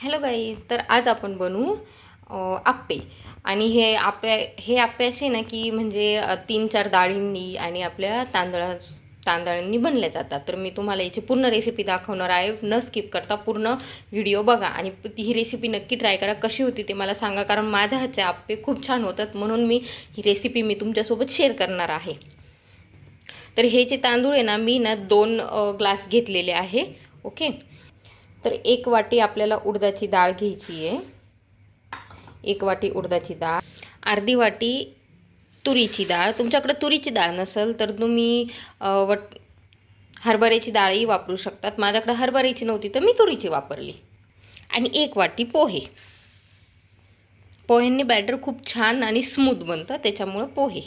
Hello guys तर आज आपण बनवू आप्पे. आणि हे आप्पे हे आप्पे असे ना की म्हणजे तीन चार डाळींनी आणि आपल्या तांदळा तांदळांनी बनले जातात. तर मी तुम्हाला याची पूर्ण रेसिपी दाखवणार आहे. न स्किप करता पूर्ण व्हिडिओ बघा. आणि ही रेसिपी नक्की ट्राय करा. कशी होती ते मला सांगा कारण माझ्या हातचे आप्पे खूप छान होतात. म्हणून मी ही रेसिपी मी तुमच्यासोबत शेअर करणार आहे. तर हे जे तांदूळ आहे ना मी ना दोन ग्लास घेतलेले आहे. ओके तर एक वाटी आपल्याला उडदाची डाळ घ्यायची आहे. एक वाटी उडदाची डाळ अर्धी वाटी तुरीची डाळ. तुमच्याकडे तुरीची डाळ नसेल तर तुम्ही वट हरभऱ्याची डाळही वापरू शकतात. माझ्याकडे हरभऱ्याची नव्हती तर मी तुरीची वापरली. आणि एक वाटी पोहे. पोह्यांनी बॅटर खूप छान आणि स्मूथ बनतं त्याच्यामुळं पोहे.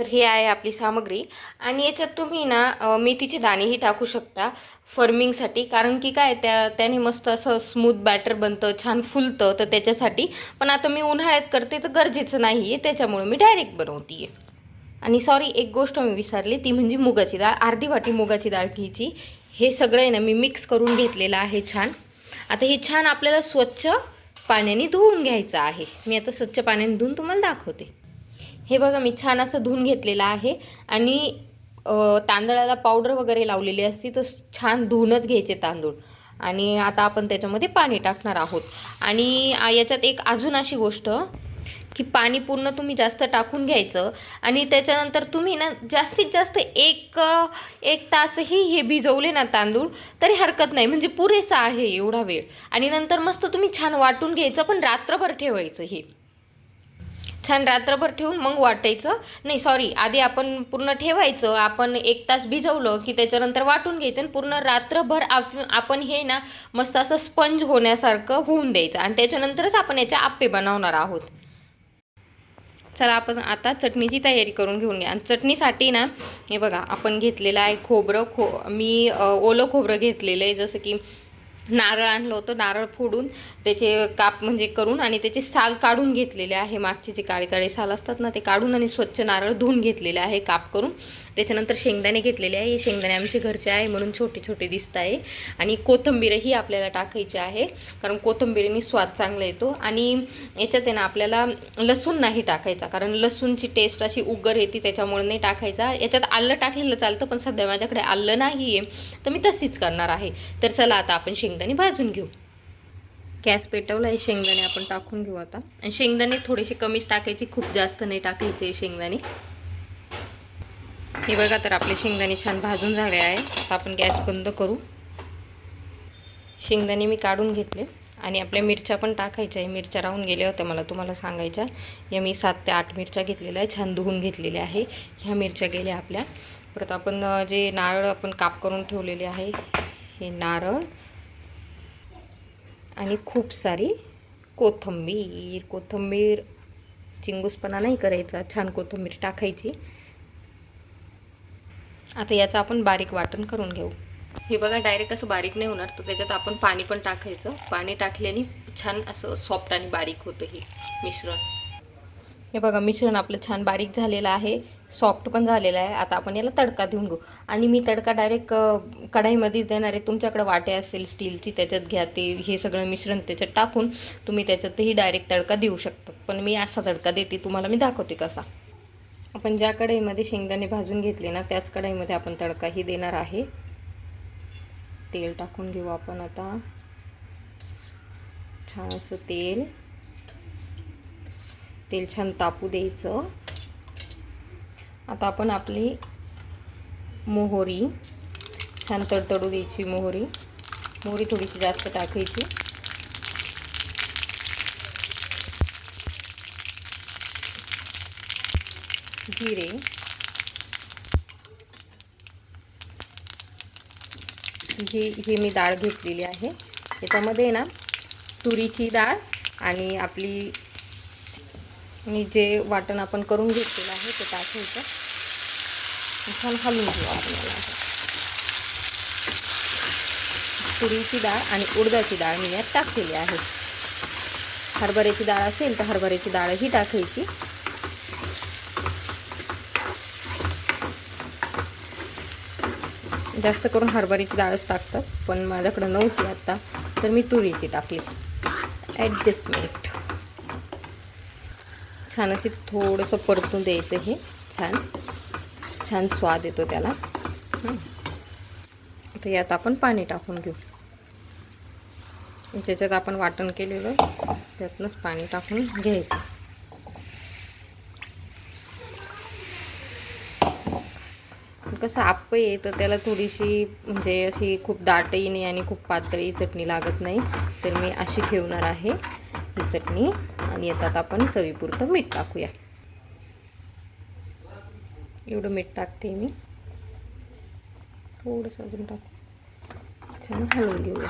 तर हे आहे आपली सामग्री. आणि याच्यात तुम्ही ना मेथीचे दाणेही टाकू शकता फर्मिंगसाठी. कारण की काय त्या त्याने मस्त असं स्मूथ बॅटर बनतं छान फुलतं तर त्याच्यासाठी. पण आता मी उन्हाळ्यात करते तर गरजेचं नाही आहे त्याच्यामुळं मी डायरेक्ट बनवते आहे आणि सॉरी एक गोष्ट मी विसरली ती म्हणजे मुगाची डाळ. अर्धी वाटी मुगाची डाळ घ्यायची. हे सगळं आहे ना मी मिक्स करून घेतलेलं आहे छान. आता हे छान आपल्याला स्वच्छ पाण्याने धुवून घ्यायचं आहे. मी आता स्वच्छ पाण्याने धुवून तुम्हाला दाखवते. हे बघा मी छान असं धुवून घेतलेलं आहे आणि तांदळाला पावडर वगैरे लावलेली असती तर छान धुवूनच घ्यायचे तांदूळ. आणि आता आपण त्याच्यामध्ये पाणी टाकणार आहोत. आणि याच्यात एक अजून अशी गोष्ट की पाणी पूर्ण तुम्ही जास्त टाकून घ्यायचं आणि त्याच्यानंतर तुम्ही ना जास्तीत जास्त एक एक तासही हे भिजवले ना तांदूळ तरी हरकत नाही. म्हणजे पुरेसा आहे एवढा वेळ. आणि नंतर मस्त तुम्ही छान वाटून घ्यायचं पण रात्रभर ठेवायचं हे. छान रात्रभर ठेवून मग वाटायचं. नाही सॉरी आधी आपण पूर्ण ठेवायचं. आपण एक तास भिजवलं की त्याच्यानंतर वाटून घ्यायचं आणि पूर्ण रात्रभर आप आपण हे ना मस्त असं स्पंज होण्यासारखं होऊन द्यायचं आणि त्याच्यानंतरच आपण याचे आप्पे बनवणार आहोत. चला आपण आता चटणीची तयारी करून घेऊन घ्या. आणि चटणीसाठी ना हे बघा आपण घेतलेलं आहे खोबरं खो मी ओलं खोबरं घेतलेलं आहे. जसं की नारळ आणलं होतं नारळ फोडून त्याचे काप म्हणजे करून आणि त्याचे साल काढून घेतलेले आहे. मागचे जे काळे काळे साल असतात ना ते काढून आणि स्वच्छ नारळ धुवून घेतलेले आहे काप करून. त्याच्यानंतर शेंगदाणे घेतलेले आहे. हे शेंगदाणे आमचे घरचे आहे म्हणून छोटे छोटे दिसत आहे. आणि कोथिंबीरही आपल्याला टाकायची आहे. कारण कोथंबीरीने स्वाद चांगला येतो. आणि याच्यात आहे ना आपल्याला लसूण नाही टाकायचा. कारण लसूणची टेस्ट अशी उगर येते त्याच्यामुळे नाही टाकायचा. याच्यात आलं टाकलेलं चालतं पण सध्या माझ्याकडे आलं नाही आहे तर मी तशीच करणार आहे. तर चला आता आपण शेंगदाणे भाजून घेऊ. गॅस पेटवला आहे. शेंगदाणे आपण टाकून घेऊ आता. आणि शेंगदाणे थोडेसे कमीच टाकायचे. खूप जास्त नाही टाकायचे शेंगदाणे. हे बघा तर आपले शेंगदाणे छान भाजून झाले आहे. आता आपण गॅस बंद करू. शेंगदाणे मी काढून घेतले आणि आपल्या मिरच्या पण टाकायच्या आहे. मिरच्या राहून गेल्या होत्या मला तुम्हाला सांगायच्या. या मी सात ते आठ मिरच्या घेतलेल्या आहे. छान धुवून घेतलेल्या आहे. ह्या मिरच्या गेल्या आपल्या. परत आपण जे नारळ आपण काप करून ठेवलेले आहे हे नारळ आणि खूप सारी कोथिंबीर. कोथिंबीर चिंगूसपणा नाही करायचा. छान कोथिंबीर टाकायची. आता याचं आपण बारीक वाटण करून घेऊ. हे बघा डायरेक्ट असं बारीक नाही होणार. तर त्याच्यात आपण पाणी पण टाकायचं. पाणी टाकल्याने छान असं सॉफ्ट आणि बारीक होतं हे मिश्रण. हे बघा मिश्रण आपलं छान बारीक झालेलं आहे. सॉफ्ट पण झालेलं आहे. आता आपण याला तडका देऊन घेऊ. आणि मी तडका डायरेक्ट कढाईमध्येच देणार आहे. तुमच्याकडे वाटे असेल स्टीलची त्याच्यात घ्या ते. हे सगळं मिश्रण त्याच्यात टाकून तुम्ही त्याच्यातही डायरेक्ट तडका देऊ शकता. पण मी असा तडका देते. तुम्हाला मी दाखवते कसा. आपण ज्या कढईमध्ये शेंगदाणे भाजून घेतले ना त्याच कढईमध्ये आपण तडकाही देणार आहे. तेल टाकून घेऊ आपण आता. छान असं तेल. तेल छान तापू द्यायचं. आता आपण आपली मोहरी छान तडतडू द्यायची मोहरी. मोहरी थोडीशी जास्त टाकायची. जिरे. ही ही मी डाळ घेतलेली आहे. याच्यामध्ये ना तुरीची डाळ आणि आपली मी जे वाटण आपण करून घेतलेलं आहे ते टाकायचं छान हलवून घेऊ आपल्याला तुरीची डाळ आणि उडदाची डाळ मी यात टाकलेली आहे. हरभऱ्याची डाळ असेल तर हरभऱ्याची डाळही टाकायची. जास्त करून हरभऱ्याची डाळच टाकतात पण माझ्याकडं नव्हती आता. तर मी तुरीची टाकली. ॲडजस्टमेंट छान अशी थोडंसं परतून द्यायचं हे. छान. छान स्वाद येतो त्याला. तर यात आपण पाणी टाकून घेऊ. ज्याच्यात आपण वाटण केलेलं त्यातनंच पाणी टाकून घ्यायचं. कसं आप्पे आहे तर त्याला थोडीशी म्हणजे अशी खूप दाटही नाही आणि खूप पातळी चटणी लागत नाही तर मी अशी ठेवणार आहे ही चटणी. आणि येतात आपण चवीपुरतं मीठ टाकूया. एवढं मीठ टाकते मी. थोडंसं अजून टाकू. छान हलवून घेऊया.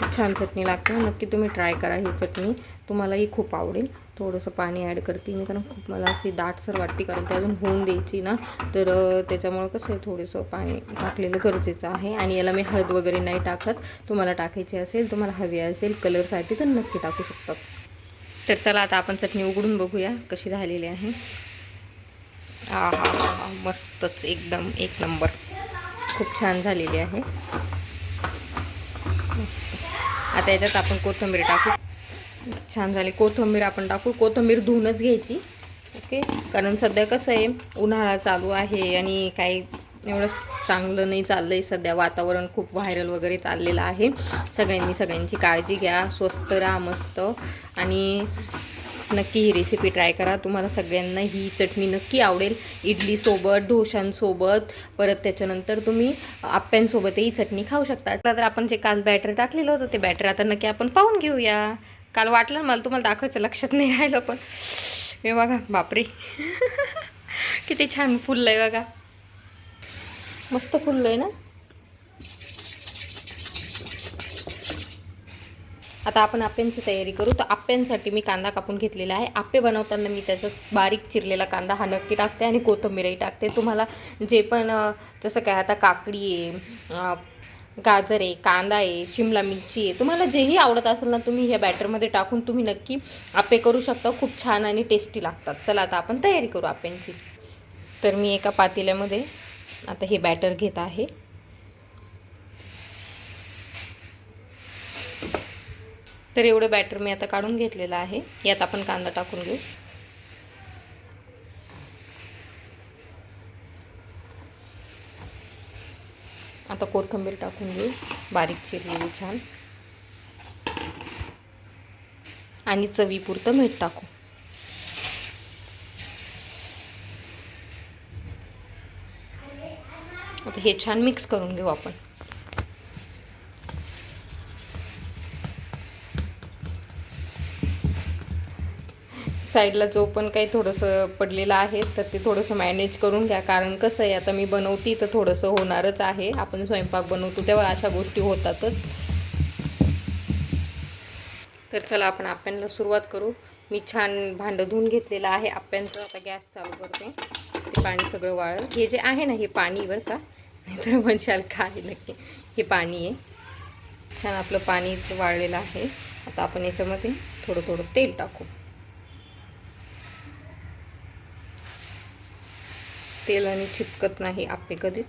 खूप छान चटणी लागते. नक्की तुम्ही ट्राय करा ही चटणी. तुम्हालाही खूप आवडेल. थोडंसं पाणी ॲड करते मी कारण खूप मला अशी दाटसर वाटते कारण ते अजून होऊन द्यायची ना. तर त्याच्यामुळं कसं आहे थोडंसं पाणी टाकलेलं गरजेचं आहे. आणि याला मी हळद वगैरे नाही टाकत. तुम्हाला टाकायची असेल तुम्हाला हवी असेल कलरसाठी तर नक्की टाकू शकतात तर चला आता आपण चटणी उघडून बघूया कशी झालेली आहे. हा हा मस्तच एकदम एक नंबर. खूप छान झालेली आहे. मस्त. आता याच्यात आपण कोथिंबीर टाकू. छान झाली कोथिंबीर आपण टाकू. कोथिंबीर धुवूनच घ्यायची. ओके? कारण सध्या कसं आहे उन्हाळा चालू आहे आणि काही एवढं चांगलं नाही चाललं आहे सध्या वातावरण खूप व्हायरल वगैरे चाललेलं आहे. सगळ्यांनी सगळ्यांची काळजी घ्या. स्वस्त राहा मस्त. आणि नक्की ही रेसिपी ट्राय करा. तुम्हाला सगळ्यांना ही चटणी नक्की आवडेल. इडलीसोबत डोशांसोबत परत त्याच्यानंतर तुम्ही आप्यांसोबतही ही चटणी खाऊ शकता. तर आपण जे काल बॅटर टाकलेलं होतं ते बॅटर आता नक्की आपण पाहून घेऊया. काल वाटलं ना मला तुम्हाला दाखवायचं लक्षात नाही राहिलं पण. हे बघा बापरे. किती छान फुललं आहे बघा. मस्त फुललं आहे ना? आता आपण आप्यांची तयारी करू. तर आप्यांसाठी मी कांदा कापून घेतलेला आहे. आप्पे बनवताना मी त्याचा बारीक चिरलेला कांदा हा नक्की टाकते आणि कोथिंबीरही टाकते. तुम्हाला जे पण जसं काय आता काकडी आहे गाजर आहे कांदा आहे शिमला मिरची आहे तुम्हाला जेही आवडत असेल ना तुम्ही ह्या बॅटरमध्ये टाकून तुम्ही नक्की आप्पे करू शकता. खूप छान आणि टेस्टी लागतात. चला आता आपण तयारी करू आप्यांची. तर मी एका पातेल्यामध्ये आता हे बॅटर घेत आहे. तर एवढं बॅटर मी आता काढून घेतलेलं आहे. यात आपण कांदा टाकून घेऊ. आता कोथंबीर टाकून घेऊ. बारीक चिरलेली छान. आणि चवीपुरतं मीठ टाकू. आता हे छान मिक्स करून घेऊ आपण. साईडला जो पण काही थोडंसं पडलेलं आहे तर ते थोडंसं मॅनेज करून घ्या. कारण कसं आहे आता मी बनवती तर थोडंसं होणारच आहे. आपण स्वयंपाक बनवतो तेव्हा अशा गोष्टी होतातच. तर चला आपण आप्यांना सुरुवात करू. मी छान भांडं धुवून घेतलेलं आहे. आप्यांचं आता गॅस चालू करते. ते पाणी सगळं वाळलं. हे जे आहे ना हे पाणी बरं का? नाहीतर म्हणशाल काय नक्की. हे पाणी आहे. छान आपलं पाणी वाळलेलं आहे. आता आपण याच्यामध्ये थोडं थोडं तेल टाकू. तेलाने चिपकत नाही आपे कधीच.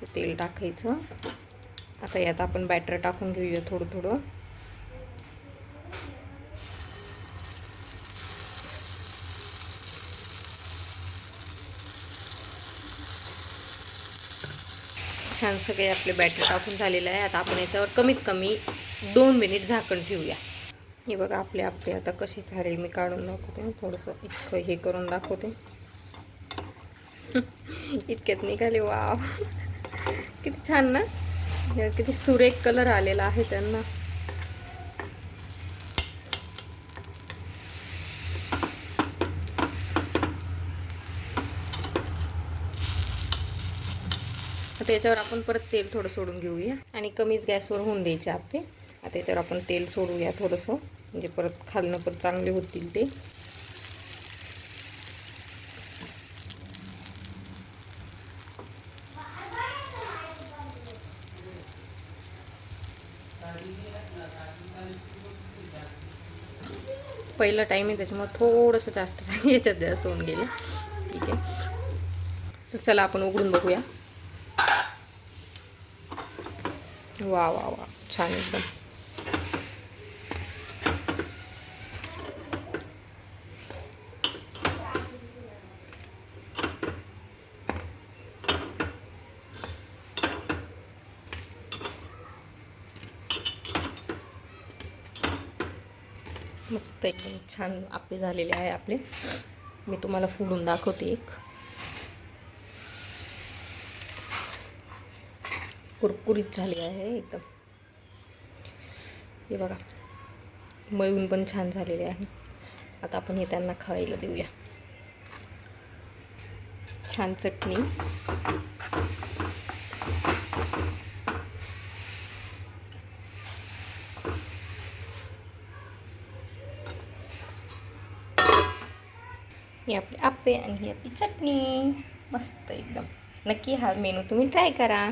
ते तेल टाकायचं. आता यात आपण बॅटर टाकून घेऊया थोडं थोडं. छान सगळे आपले बॅटर टाकून झालेलं आहे. आता आपण याच्यावर कमीत कमी दोन मिनिट झाकण ठेवूया. हे बघा आपले आपले आता कसे झाले मी काढून दाखवते. थोडंसं इतकं हे करून दाखवते. इतक्यात निघाले वाव. किती छान ना? किती सुरेख कलर आलेला आहे त्यांना. आता याच्यावर आपण परत तेल थोडं सोडून घेऊया. आणि कमीच गॅसवर होऊन द्यायचे आपले. आता याच्यावर आपण तेल सोडूया थोडंसं. म्हणजे परत खालनं पण चांगले होतील ते. पहिला टाईम आहे त्याच्यामुळे थोडंसं जास्त याच्यात जास्त होऊन गेलं. ठीक आहे. तर चला आपण उघडून बघूया. वा वा वा. छान एकदम. मस्त एकदम छान आपे झालेले आहे आपले. मी तुम्हाला फोडून दाखवते एक. कुरकुरीत झाले आहे एकदम. हे बघा मळून पण छान झालेले आहे. आता आपण हे त्यांना खायला देऊया. छान चटणी. ही आणि ही आपली चटणी मस्त एकदम नक्की हा मेनू तुम्ही ट्राय करा.